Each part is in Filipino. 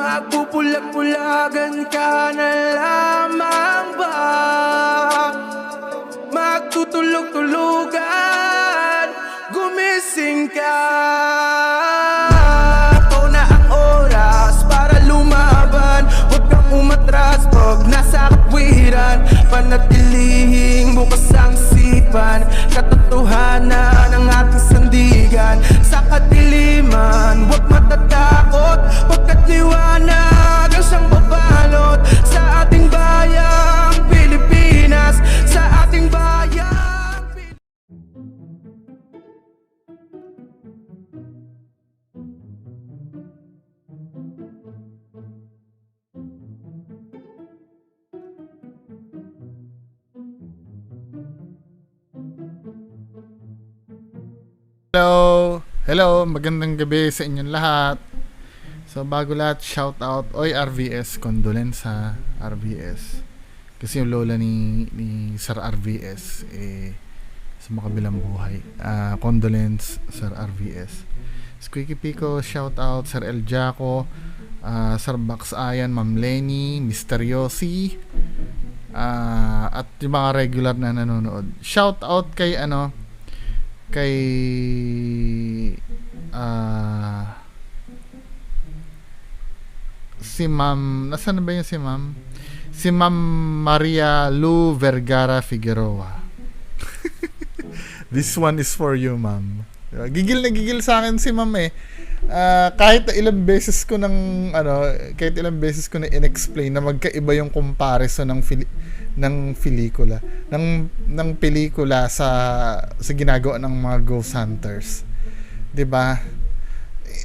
Magpupulag-pulagan ka na lamang ba? Magtutulog-tulugan Gumising ka. Ito na ang oras para lumaban. Huwag kang umatras pag nasa katwiran Panatilihing bukas ang sipan. Katotohanan ng ating sandigan Sa kadiliman, huwag matatakot Pagkat liwanag ang siyang babalot Sa ating bayang Pilipinas Sa ating bayang Hello! Hello! Magandang gabi sa inyong lahat. So bago lahat, shout out. Oy RVS, condolence RVS. Kasi yung lola ni, ni Sir RVS, eh, sa makabilang buhay. Ah, condolence, Sir RVS. Squeaky Pico, shout out. Sir El Jaco, ah, Sir Bax Ayan, Ma'am Lenny, Mr. Yossi, ah, at yung mga regular na nanonood. Shout out kay ano, kay ah si Ma'am nasaan na ba yung si Ma'am? Si Ma'am Maria Lu Vergara Figueroa. This one is for you, Ma'am. Gigil na gigil sa akin si Ma'am eh. Ah, kahit ilang beses ko ng ano, kahit ilang beses ko na inexplain na magkaiba yung comparison ng fili- ng pelikula, ng ng pelikula sa sa ginagawa ng mga ghost hunters. 'Di ba?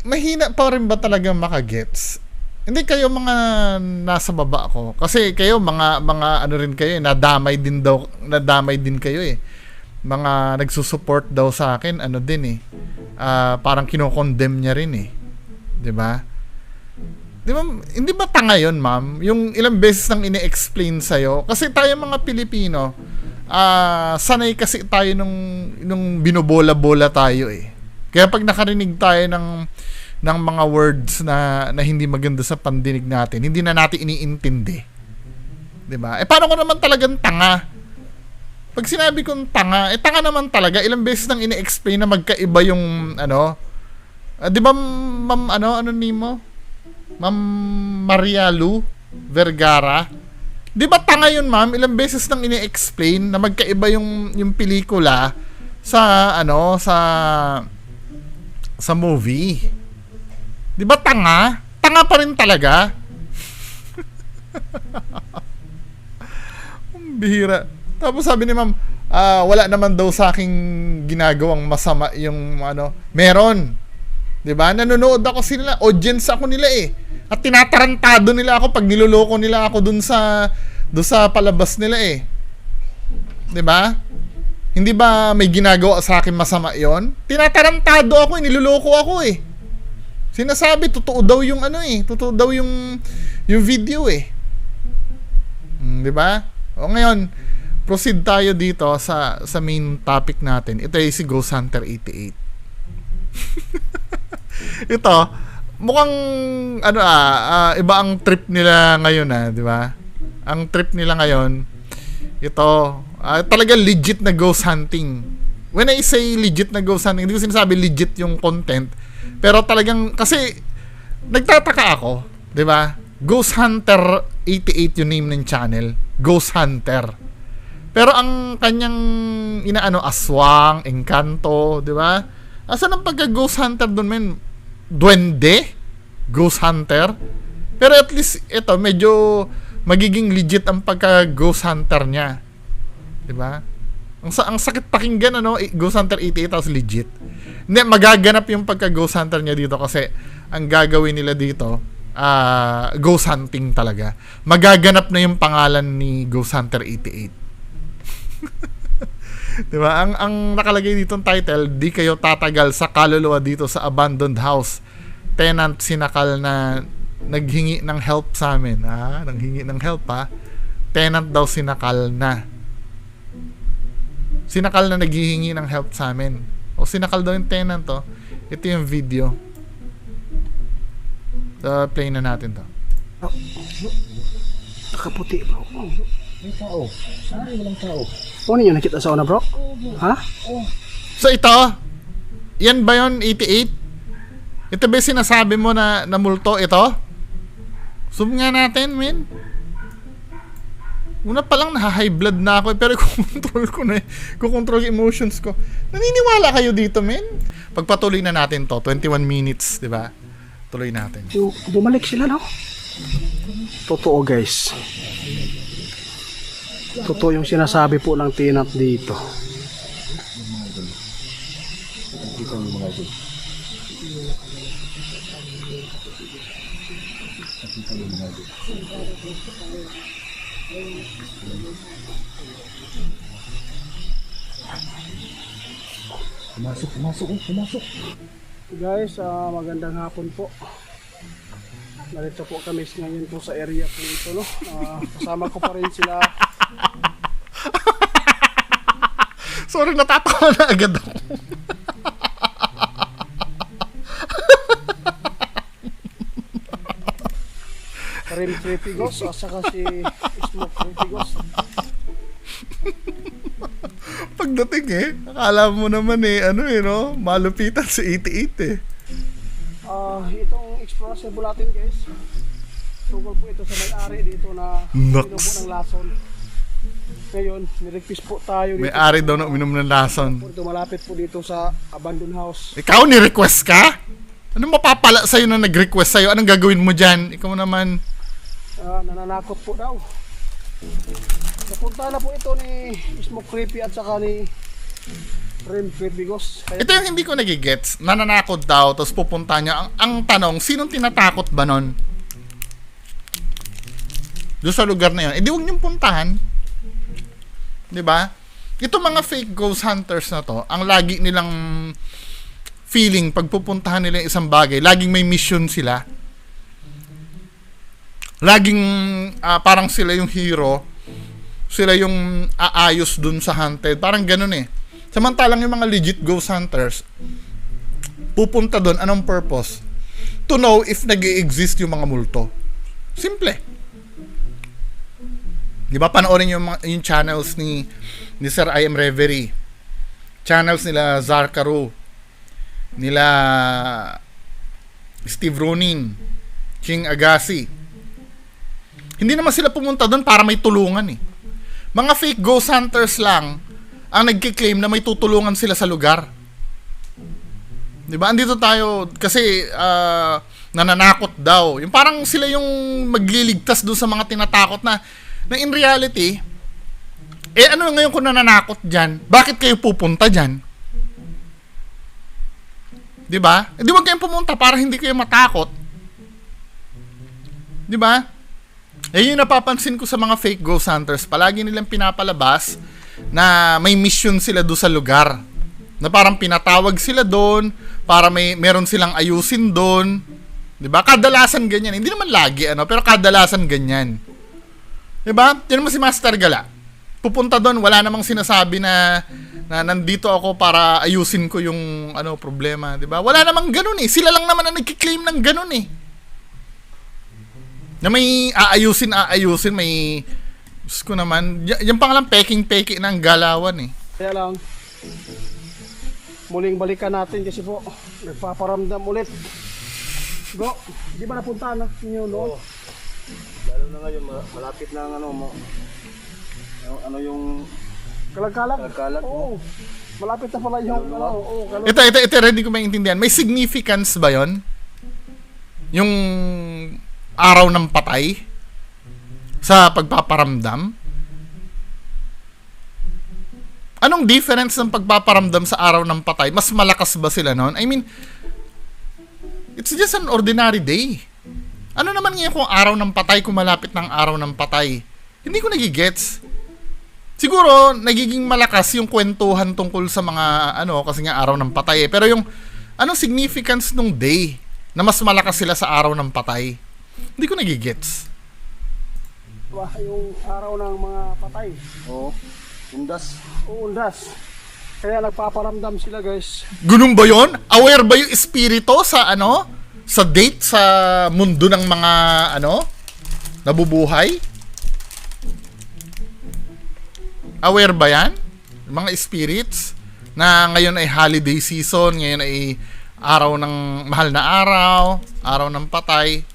Mahina pa rin ba talaga makagets? Hindi kayo mga nasa baba ko. Kasi kayo mga mga ano rin kayo, eh, nadamay din daw, nadamay din kayo eh. Mga nagsusupport daw sa akin, ano din eh. Ah, parang kino-condemn niya rin eh. 'Di ba? Di ba, hindi ba tanga yun, ma'am? Yung ilang beses nang ini-explain sa'yo. Kasi tayo mga Pilipino, ah sanay kasi tayo nung, nung binobola-bola tayo eh. Kaya pag nakarinig tayo ng ng mga words na na hindi maganda sa pandinig natin, hindi na natin iniintindi. 'Di ba? Eh paano ko naman talagang tanga? Pag sinabi kong tanga, eh tanga naman talaga. Ilang beses nang ini-explain na magkaiba yung ano. Ah, 'Di ba ma'am ano ano nimo? Ma'am Maria Lu Vergara. 'Di ba tanga 'yun, ma'am? Ilang beses nang ini-explain na magkaiba yung yung pelikula sa ano sa sa movie. 'Di ba tanga? Tanga pa rin talaga. Bihira. Tapos sabi ni ma'am, ah, wala naman daw sa aking ginagawang masama yung ano. Meron. 'Di ba? Nanonood ako sila, audience ako nila eh. At tinatarantado nila ako pag niloloko nila ako dun sa dun sa palabas nila eh. 'Di ba? Hindi ba may ginagawa sa akin masama 'yon? Tinatarantado ako, eh, niloloko ako eh. Sinasabi totoo daw yung ano eh, totoo daw yung yung video eh. Mm, 'Di ba? O ngayon, proceed tayo dito sa sa main topic natin. Ito ay si Ghost Hunter 88. Ito, mukhang ano ah, ah, iba ang trip nila ngayon ah, 'di ba? Ang trip nila ngayon, ito, ah, talaga legit na ghost hunting. When I say legit na ghost hunting, hindi ko sinasabi legit yung content, pero talagang kasi nagtataka ako, 'di ba? Ghost Hunter 88 yung name ng channel. Ghost Hunter. Pero ang kanyang inaano aswang, engkanto, 'di ba? Asan ang pagka Ghost Hunter doon, men? Duwende? Ghost Hunter? Pero at least ito medyo magiging legit ang pagka Ghost Hunter niya. ba? Ang, sa ang sakit pakinggan ano, i- Ghost Hunter 88 tapos legit. Hindi, magaganap yung pagka Ghost Hunter niya dito kasi ang gagawin nila dito, ah ghost hunting talaga. Magaganap na yung pangalan ni Ghost Hunter 88. 'Di ba? Ang ang nakalagay dito title, di kayo tatagal sa kaluluwa dito sa abandoned house. Tenant sinakal na naghingi ng help sa amin. Ah, nanghingi ng help pa. Tenant daw sinakal na. Sinakal na naghihingi ng help sa amin. O sinakal daw yung tenant to. Ito yung video. So, play na natin to. Nakaputi bro. May tao. Saan walang tao? Ano yun nakita sa una bro? Ha? So, ito, yan ba yun, 88? Ito ba yung sinasabi mo na, na multo ito? Zoom nga natin, men. Una pa lang naha-high blood na ako eh, pero kukontrol ko na eh. Kukontrol yung emotions ko. Naniniwala kayo dito, men? Pagpatuloy na natin to, 21 minutes, di ba? Tuloy natin. Bumalik sila no? Totoo guys. Totoo yung sinasabi po ng tinat dito. Pumasok, pumasok, oh, pumasok. Guys, ah, magandang hapon po. Narito po kami ngayon po sa area po ito no. Ah, kasama ko pa rin sila. Sorry, natatawa na agad ako. Karim Tripigos at saka si Smoke Tripigos. Pagdating eh, akala mo naman eh, ano eh, no? Malupitan sa 88 eh. Ah, itong exploration po natin guys. Tungkol po ito sa may-ari dito na po ng lason. Ngayon, nirequest po tayo May dito. ari daw na uminom ng lason. po malapit po dito sa abandoned house. Ikaw, ni-request ka? Anong mapapala sa'yo na nag-request sa'yo? Anong gagawin mo dyan? Ikaw naman. Ah, nananakot po daw. Napunta na po ito ni Smoke Creepy at saka ni Creepygos. Kaya Ito yung hindi ko nagigets. Nananakot daw, tapos pupunta niya. Ang, ang tanong, sinong tinatakot ba nun? Doon sa lugar na yun. Eh di huwag niyong puntahan. Di ba? Ito mga fake ghost hunters na to, ang lagi nilang feeling pag pupuntahan nila yung isang bagay, laging may mission sila. Laging ah, parang sila yung hero, sila yung aayos dun sa hunted. Parang ganun eh. Samantalang yung mga legit ghost hunters, pupunta doon, anong purpose? To know if nag exist yung mga multo. Simple. Di ba panoorin yung, yung channels ni ni Sir I Am Reverie. Channels nila Zarkaro. Nila Steve Ronin. King Agassi. Hindi naman sila pumunta doon para may tulungan eh. Mga fake ghost hunters lang ang nagkiklaim na may tutulungan sila sa lugar. 'Di ba? Andito tayo kasi ah, nananakot daw. Yung parang sila yung magliligtas doon sa mga tinatakot na na in reality eh ano ngayon kung nananakot diyan? Bakit kayo pupunta diyan? 'Di ba? Eh, di wag kayong pumunta para hindi kayo matakot. 'Di ba? Eh yung napapansin ko sa mga fake ghost hunters, palagi nilang pinapalabas na may mission sila do sa lugar. Na parang pinatawag sila doon para may meron silang ayusin doon. 'Di ba? Kadalasan ganyan. Hindi naman lagi ano, pero kadalasan ganyan. 'Di ba? Yan mo si Master Gala. Pupunta doon, wala namang sinasabi na na nandito ako para ayusin ko yung ano problema, 'di ba? Wala namang ganoon eh. Sila lang naman ang nagki-claim ng ganoon eh. Na may aayusin, aayusin, may Diyos ko naman, y- yan pa nga lang peking-peki ng galawan eh. Kaya lang, muling balikan natin kasi po, nagpaparamdam ulit. Go, di ba napunta na ninyo noon? Lalo na ngayon, ma- malapit na ang ano mo. Ano, ano yung Kalag-kalag? Kalag-kalag, Oo. Malapit na pala yung ano, oo, kalag. Ito, ito, ito, ready ko maintindihan. May significance ba yon? Yung araw ng patay? Sa pagpaparamdam? Anong difference ng pagpaparamdam sa araw ng patay? Mas malakas ba sila noon? I mean, it's just an ordinary day. Ano naman ngayon kung araw ng patay, kung malapit ng araw ng patay? Hindi ko nagigets. Siguro, nagiging malakas yung kwentuhan tungkol sa mga, ano, kasi nga araw ng patay eh. Pero yung, anong significance nung day na mas malakas sila sa araw ng patay? Hindi ko nagigets. Yung araw ng mga patay. Oo. Undas. Uundas. Kaya nagpaparamdam sila guys. Ganun ba yon? Aware ba yung espiritu sa ano? Sa date sa mundo ng mga ano nabubuhay? Aware ba yan? Mga spirits na ngayon ay holiday season, ngayon ay araw ng mahal na araw, araw ng patay.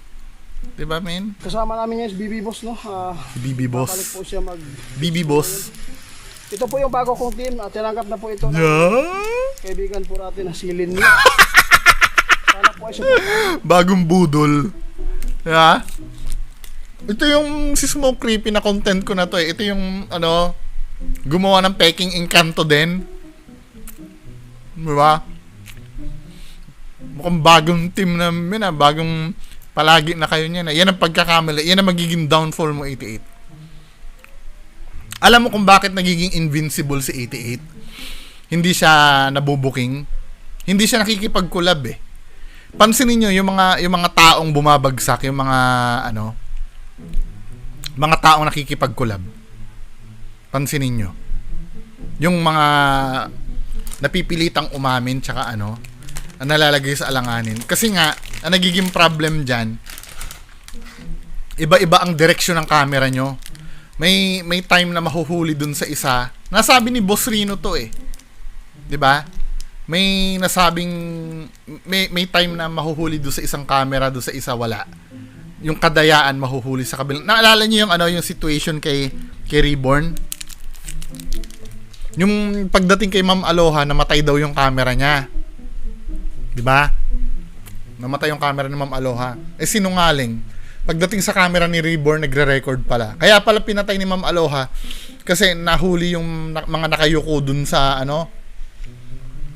'Di ba, men? Kasama namin yan si BB Boss, no? Ah, Si BB Boss. po siya mag... BB Boss. Ito po yung bago kong team. At tinanggap na po ito ng Yeah. kaibigan po natin na si Lin Lee. Sana po ay support. Bagong budol. Yeah? Ito yung si Smoke Creepy na content ko na to eh. Ito yung ano, gumawa ng Peking Encanto din. Di ba? Mukhang bagong team na yun ah, bagong palagi na kayo niyan. ah. Yan ang pagkakamali. Yan ang magiging downfall mo 88. Alam mo kung bakit nagiging invincible si 88? Hindi siya nabubuking. Hindi siya nakikipag-collab eh pansinin niyo yung mga yung mga taong bumabagsak, yung mga ano mga taong nakikipag-collab. Pansinin niyo. Yung mga napipilitang umamin tsaka ano, ang nalalagay sa alanganin. Kasi nga, ang nagiging problem diyan, iba-iba ang direksyon ng camera nyo. May may time na mahuhuli dun sa isa. Nasabi ni Boss Rino to eh. ba? May nasabing may may time na mahuhuli do sa isang camera do sa isa wala. Yung kadayaan mahuhuli sa kabilang naalala niyo yung ano yung situation kay kay Reborn? Yung pagdating kay Ma'am Aloha namatay daw yung camera niya. Di ba? Namatay yung camera ni Ma'am Aloha. Eh sinungaling. Pagdating sa camera ni Reborn nagre-record pala. Kaya pala pinatay ni Ma'am Aloha kasi nahuli yung na- mga nakayuko dun sa ano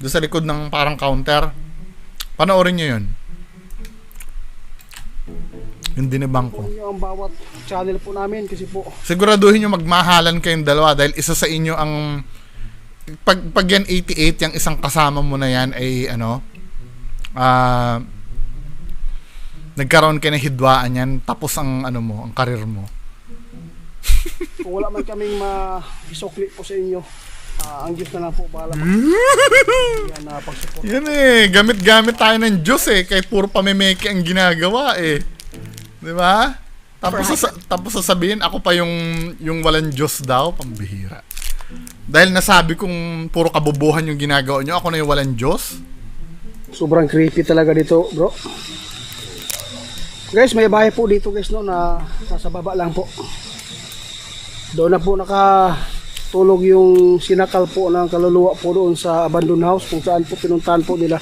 doon sa likod ng parang counter. Panoorin nyo yun. Yung dinibang ko. Yung bawat channel po namin kasi po Siguraduhin nyo magmahalan kayong dalawa dahil isa sa inyo ang pag, pag yan 88, yung isang kasama mo na yan ay ano ah nagkaroon kayo ng hidwaan yan tapos ang ano mo, ang karir mo. kung wala man kaming ma-isukli po sa inyo ah, ang Diyos na lang po bahala po. Yan na pag-support. Yan eh, gamit-gamit tayo ng Diyos eh, kahit puro pamemeke ang ginagawa eh. 'Di ba? Tapos sasa- tapos sasabihin ako pa yung yung walang Diyos daw, pambihira. Dahil nasabi kong puro kabubuhan yung ginagawa nyo, ako na yung walang Diyos. Sobrang creepy talaga dito, bro. Guys, may bahay po dito guys no na nasa baba lang po. Doon na po nakatulog yung sinakal po ng kaluluwa po doon sa abandoned house kung saan po pinuntahan po nila.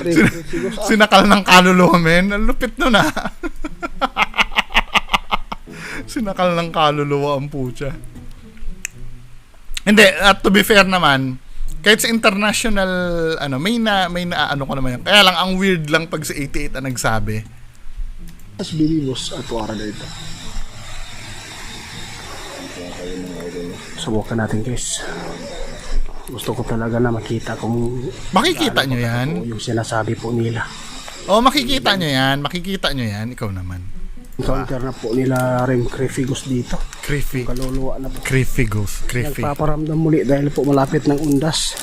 Pre- pre- ah, Sinakal ng kaluluwa, men. Ang lupit nun ah. Sinakal ng kaluluwa ang putya. Hindi, at to be fair naman, kahit sa international, ano, may na, may na, ano ko naman yun. Kaya lang, ang weird lang pag sa 88 ang nagsabi. Mas bilibos at wara dito. Subukan natin guys. Gusto ko talaga na makita kung Makikita nyo yan. yung sinasabi po nila. O, makikita nyo yan. Makikita nyo yan. Ikaw naman. Encounter na po nila Rem Crefigus dito. Creepy. Kaluluwa na po. Ghost. Creepy. Nagpaparamdam muli dahil po malapit ng undas.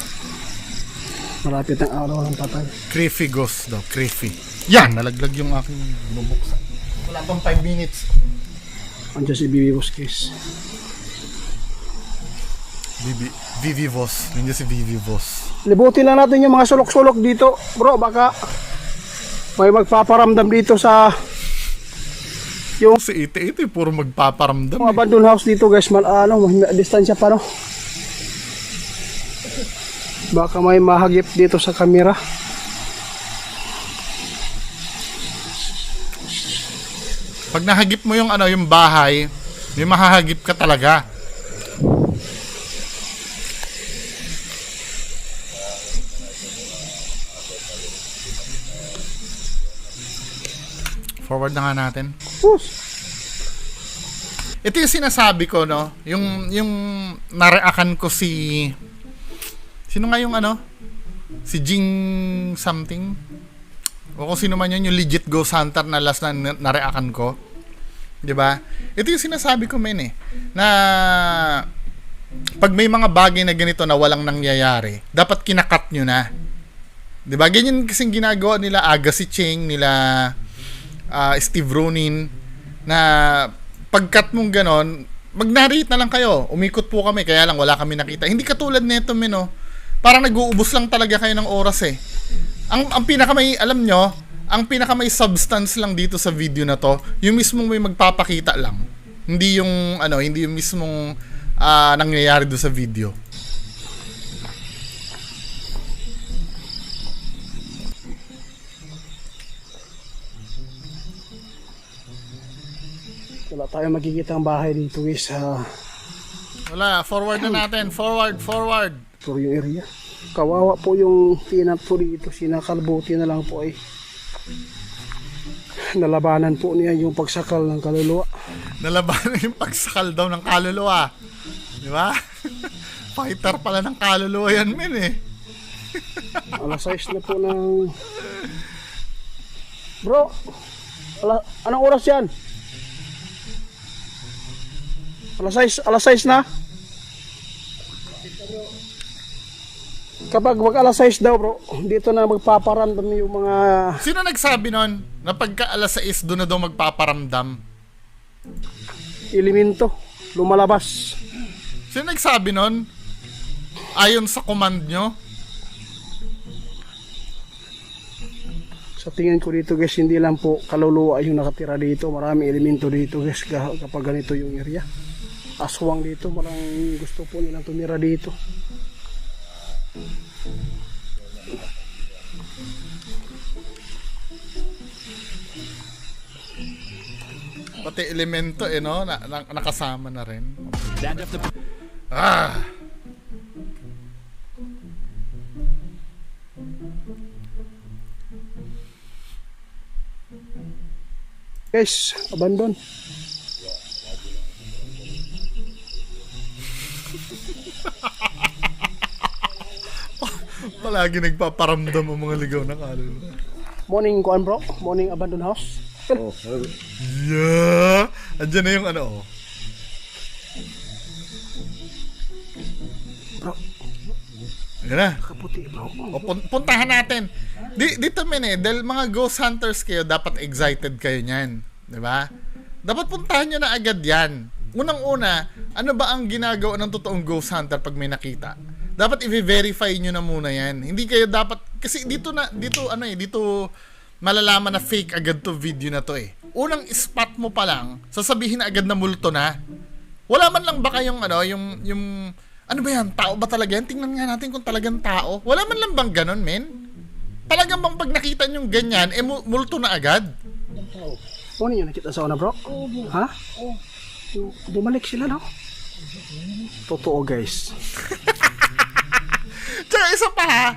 Malapit ng araw ng patay. Ghost daw. Creepy. Yan! Nalaglag yung aking bubuksan. Wala pang 5 minutes. Andiyan si Bibi Busquets. Vivi, Vivi Voss. Nandiyan si Vivi Voss. Libutin lang natin yung mga sulok-sulok dito. Bro, baka may magpaparamdam dito sa yung Si Ite Ite, puro magpaparamdam Yung eh. abandoned house dito guys, mal ano, may distansya pa no. Baka may mahagip dito sa kamera. Pag nahagip mo yung ano, yung bahay, may mahahagip ka talaga. Forward na nga natin. Pus. Ito yung sinasabi ko, no? Yung, yung nareakan ko si... Sino nga yung ano? Si Jing something? O kung sino man yun, yung legit ghost hunter na last na na- nareakan ko. 'Di ba? Ito yung sinasabi ko, men eh. Na pag may mga bagay na ganito na walang nangyayari, dapat kinakat nyo na. 'Di ba? Ganyan kasing ginagawa nila Agassi Cheng, nila ah, Steve Ronin na pagkat mong ganon, mag-narrate na lang kayo. Umikot po kami, kaya lang wala kami nakita. Hindi katulad nito, men, oh. Parang nag-uubos lang talaga kayo ng oras eh. Ang, ang pinaka may, alam nyo, ang pinaka may substance lang dito sa video na to, yung mismong may magpapakita lang. Hindi yung, ano, hindi yung mismong ah, nangyayari doon sa video. Wala tayong makikita ang bahay dito guys sa Wala, forward na natin. Forward, forward. for yung area. Kawawa po yung tinat po dito. Sinakalbuti na lang po ay nalabanan po niya yung pagsakal ng kaluluwa. Nalabanan yung pagsakal daw ng kaluluwa. Di ba? Fighter pala ng kaluluwa yan, men eh. Alas 6 na po ng... Bro, ala, anong oras yan? Alas 6, alas 6 na? Kapag wag alas 6 daw bro, dito na magpaparamdam yung mga Sino nagsabi nun na pagka alas 6 doon na daw magpaparamdam? elemento lumalabas. Sino nagsabi nun? Ayon sa command nyo? Sa tingin ko dito guys, hindi lang po kaluluwa yung nakatira dito. Marami elemento dito guys ka- kapag ganito yung area. Aswang dito, marang gusto po nilang tumira dito. Pati elemento eh, no? Na, na- nakasama na rin. Ah! Guys, abandon. Palagi nagpaparamdam ang mga ligaw na kaluluwa. Morning kuan bro, morning abandon house. Oh, Yeah! Andiyan na yung ano, oh. Bro, Ayan na. kaputi bro. O, pun- puntahan natin. Di, dito men eh, dahil mga ghost hunters kayo, dapat excited kayo niyan. Di ba? Dapat puntahan nyo na agad yan. Unang-una, ano ba ang ginagawa ng totoong ghost hunter pag may nakita? Dapat i-verify nyo na muna yan. Hindi kayo dapat, kasi dito na, dito ano eh, dito malalaman na fake agad to video na to eh. Unang spot mo pa lang, sasabihin na agad na multo na. Wala man lang ba kayong ano, yung, yung, ano ba yan, tao ba talaga yan? Tingnan nga natin kung talagang tao. Wala man lang bang ganon, men? Talagang bang pag nakita nyo ganyan, eh mu- multo na agad? Morning yun nakita sa una bro? Ha? Bumalik sila no? Totoo guys. Tsaka isa pa ha,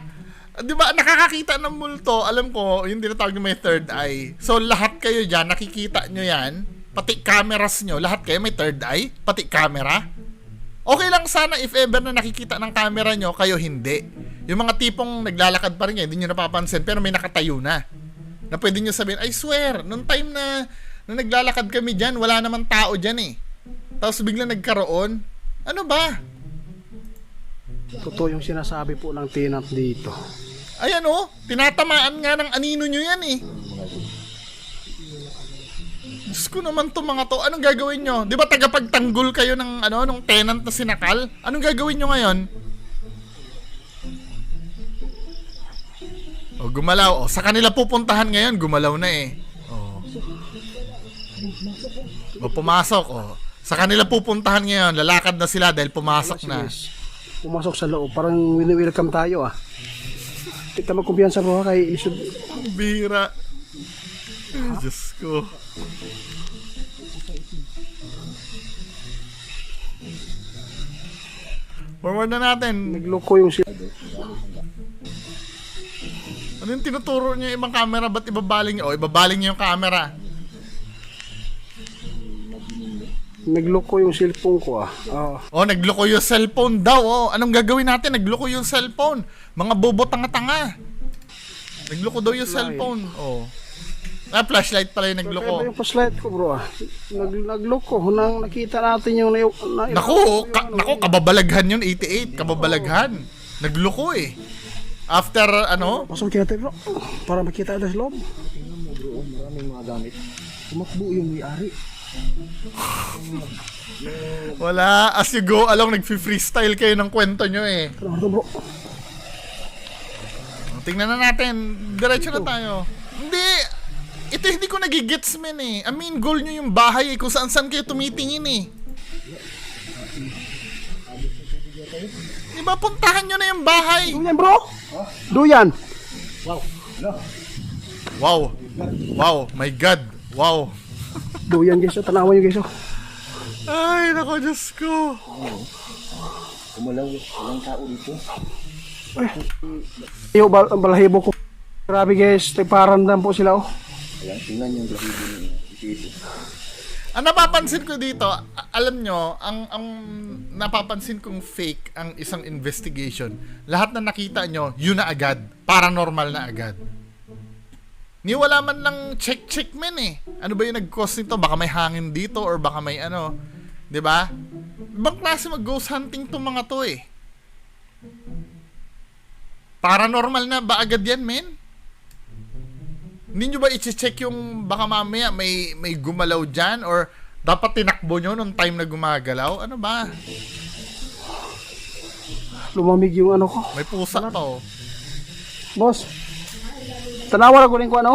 di ba, nakakakita ng multo, alam ko, yung tinatawag nyo may third eye. So, lahat kayo dyan, nakikita nyo yan, pati cameras nyo, lahat kayo may third eye, pati camera. Okay lang sana if ever na nakikita ng camera nyo, kayo hindi. Yung mga tipong naglalakad pa rin yan, hindi nyo napapansin, pero may nakatayo na. Na pwede nyo sabihin, I swear, nung time na, na naglalakad kami dyan, wala naman tao dyan eh. Tapos bigla nagkaroon. Ano ba? Totoo yung sinasabi po ng tenant dito. Ayan oh, tinatamaan nga ng anino nyo yan eh. Diyos ko naman to mga to. Anong gagawin nyo? Di ba tagapagtanggol kayo ng ano, ng tenant na sinakal? Anong gagawin nyo ngayon? O gumalaw. O, sa kanila pupuntahan ngayon, gumalaw na eh. O. O pumasok. O. Sa kanila pupuntahan ngayon, lalakad na sila dahil pumasok na. Pumasok sa loob. Parang wini-welcome tayo ah. Kita mo kumpiyansa bro kay isod. Bira. Ay, Diyos ko. Forward na natin. Nagloko yung sila. Ano yung tinuturo niya yung ibang camera? Ba't ibabaling niya? O, ibabaling niya yung camera. Nagloko yung cellphone ko ah. Ah, O, nagloko yung cellphone daw. O, anong gagawin natin? Nagloko yung cellphone. Mga bobo tanga-tanga. Nagloko daw yung cellphone. O. Ah, flashlight pala yung Kaya nagloko. yung flashlight ko bro ah. Nag, nagloko. Nang nakita natin yung na, na, Naku, ka, naku, kababalaghan yun, 88. Kababalaghan. Nagloko eh. After ano? Pasukin natin bro. Para makita na sa loob. Tingnan mo bro, oh, maraming mga gamit. Tumakbo yung may-ari. Wala. As you go along, nag-freestyle kayo ng kwento nyo eh. Bro? Tingnan na natin. Diretso na tayo. Hindi. Ito hindi ko nagigets men eh. I mean, goal nyo yung bahay eh. Kung saan saan kayo tumitingin eh. Diba, puntahan nyo na yung bahay. Duyan bro! Duyan! Wow. Wow. My God. Wow. Duyan guys, oh. tanawan nyo guys. oh. Ay, nako, Diyos ko. Kumalaw, walang tao dito. Iyo, bal balahibo ko. Grabe guys, nagparandam po sila oh. Ayan, tingnan yung lahibo niya. Ito. Ang napapansin ko dito, alam nyo, ang, ang napapansin kong fake ang isang investigation, lahat na nakita nyo, yun na agad. Paranormal na agad. Ni wala man lang check-check men eh. Ano ba yung nag-cause nito? Baka may hangin dito or baka may ano. 'Di ba? Ibang klase mag-ghost hunting tong mga to eh. Paranormal na ba agad yan, men? Hindi nyo ba i-check yung baka mamaya may, may gumalaw dyan or dapat tinakbo nyo nung time na gumagalaw? Ano ba? Lumamig yung ano ko. May pusa pa oh. Boss, tanawan ako rin ko ano.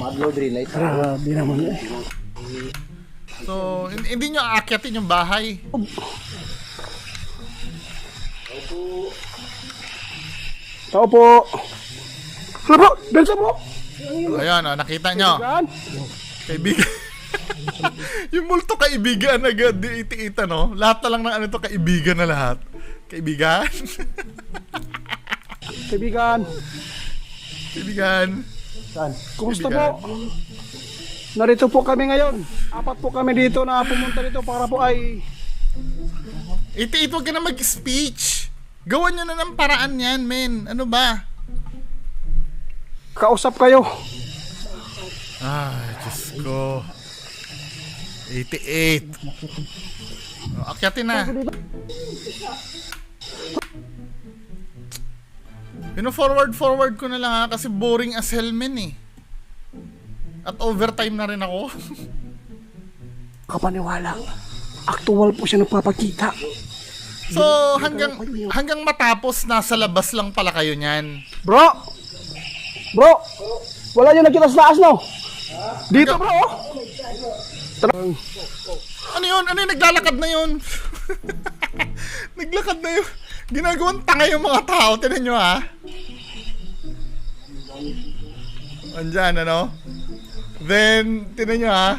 Madlaw dream light. Grabe naman eh. So, hin- hindi nyo aakyatin yung bahay. Tao po. Hala bro, dansa mo. Ayan, oh, nakita nyo. Kaibigan. yung multo kaibigan agad di iti-ita, no? Lahat na lang ng ano to, kaibigan na lahat. Kaibigan? Kaibigan. kaibigan. Kumusta Kaibigan. po? Narito po kami ngayon. Apat po kami dito na pumunta dito para po ay Iti-it, huwag ka na mag-speech. Gawan nyo na ng paraan yan, men. Ano ba? kausap kayo. Ay, Diyos ko. 88. O, akyatin na. Pino-forward forward ko na lang ha kasi boring as hell men eh. At overtime na rin ako. Kapaniwala. Aktual po siya nagpapakita. so hanggang hanggang matapos nasa labas lang pala kayo niyan. Bro! Bro! Wala yung nakita sa taas, no? Dito, bro! oh. Tara- Ano yun? Ano yun? Naglalakad na yun? Naglakad na yun. Ginagawang tanga yung mga tao. Tinan nyo ha. Andyan, ano? Then, tinan nyo ha.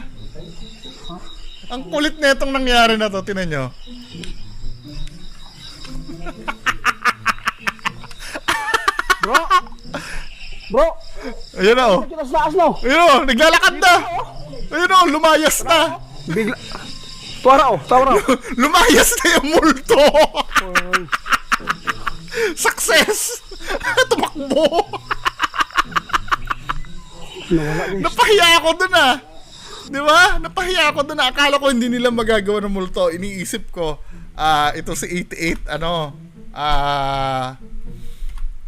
Ang kulit na itong nangyari na to. Tinan nyo. Bro! Bro! Ayun na oh. Ayun oh. Naglalakad na. Ayun oh. Lumayas na. Bigla... Tuwara, oh. Tuwara. Lumayas na yung multo. Success. Tumakbo. Napahiya ako dun ah. Di ba? Napahiya ako dun ah. Akala ko hindi nila magagawa ng multo. Iniisip ko, ah, ito si 88, ano, ah,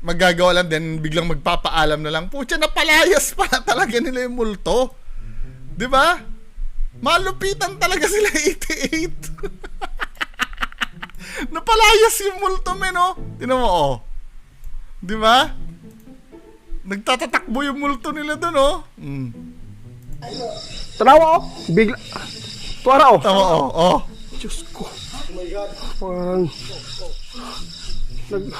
magagawa lang din, biglang magpapaalam na lang. Pucha, napalayas pa talaga nila yung multo. Di ba? Malupitan talaga sila 88. Napalayas yung multo, men, oh. Tinan mo, oh. Di ba? Nagtatatakbo yung multo nila dun, oh. Mm. Tanawa, oh. Bigla... Tuwara, oh. Tama, oh, oh. Diyos ko. Oh my God. Parang... Nag...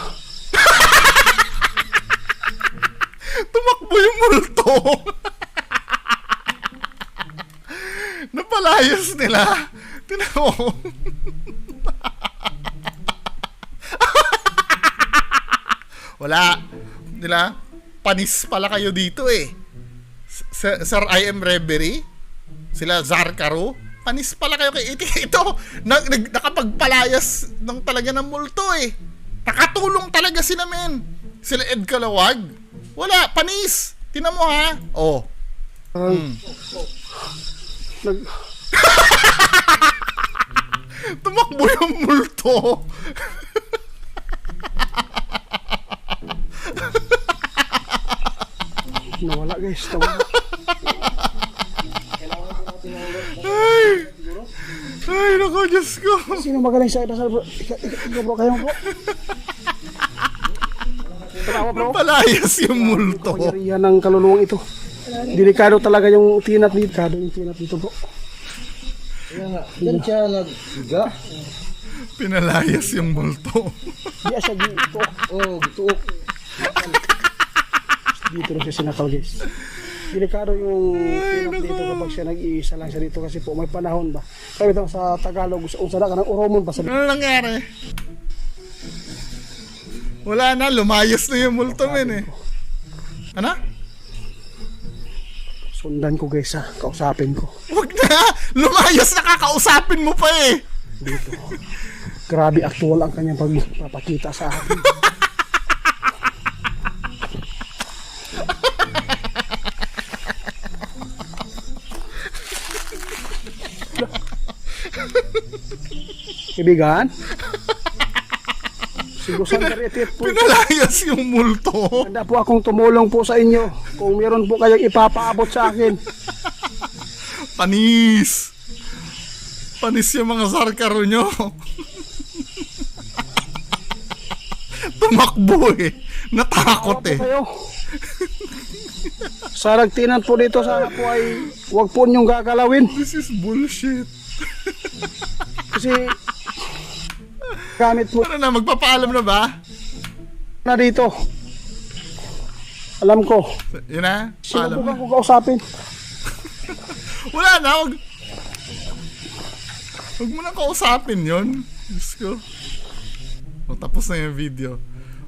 Tumakbo yung multo. Napalayas nila. Tinan Wala. Nila, panis pala kayo dito eh. S- Sir I am Reverie, sila Zarkaro, panis pala kayo kay ito. Ito, na, nag, nakapagpalayas ng talaga ng multo eh. Nakatulong talaga sila men. Sila Ed Kalawag. Wala, panis. Tinan mo ha. Oh. Parang... Nag... Tumakbo yung multo. Guys. Tama. Ay! Ay, naku, Diyos ko. Sino magaling sa dasal bro? Ikaw, bro, kayo bro. Palayas yung multo. Kapangyarihan ng kaluluwang ito. Delikado talaga yung tinat dito. Delikado yung tinat dito bro. Yan siya. Pinalayas yung multo. Di siya dito. Oh, gituok. Dito rin siya sinakal guys. Delikado yung tinat dito kapag siya nag-iisa lang siya dito kasi po may panahon ba. Kaya ito sa Tagalog, sa unsada ka ng uromon pa sa Ano nangyari? Wala na, lumayas na yung multo, men eh. Ano? sundan ko guys ha. Kausapin ko. Wag na! Lumayas na kakausapin mo pa eh! Dito. Grabe actual ang kanyang pagpapakita sa akin. Ibigan? Siguro sa karitit po. Pinalayas yung multo. Handa po akong tumulong po sa inyo. Kung meron po kayong ipapaabot sa akin. Panis! Panis yung mga sarkaro nyo. Tumakbo eh. Natakot eh. Sa nagtinan po dito, sana po ay huwag po niyong gagalawin. This is bullshit. Kasi gamit po Ano na, magpapaalam na ba? na dito. Alam ko. Yun na? Paalam Sinubukan na. ko kausapin. Wala na, wag... Huwag mo na kausapin yun. Diyos ko. O, tapos na yung video.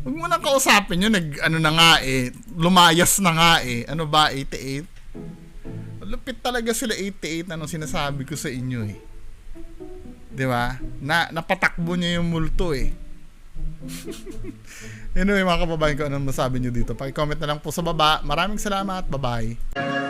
Huwag mo na kausapin yun. Nag, ano na nga eh. Lumayas na nga eh. Ano ba, 88? Lupit talaga sila 88 na nung sinasabi ko sa inyo eh. Di ba? Na, napatakbo niya yung multo eh. anyway mga kababayan ko, anong masabi nyo dito? Pakicomment na lang po sa baba. Maraming salamat. Bye-bye.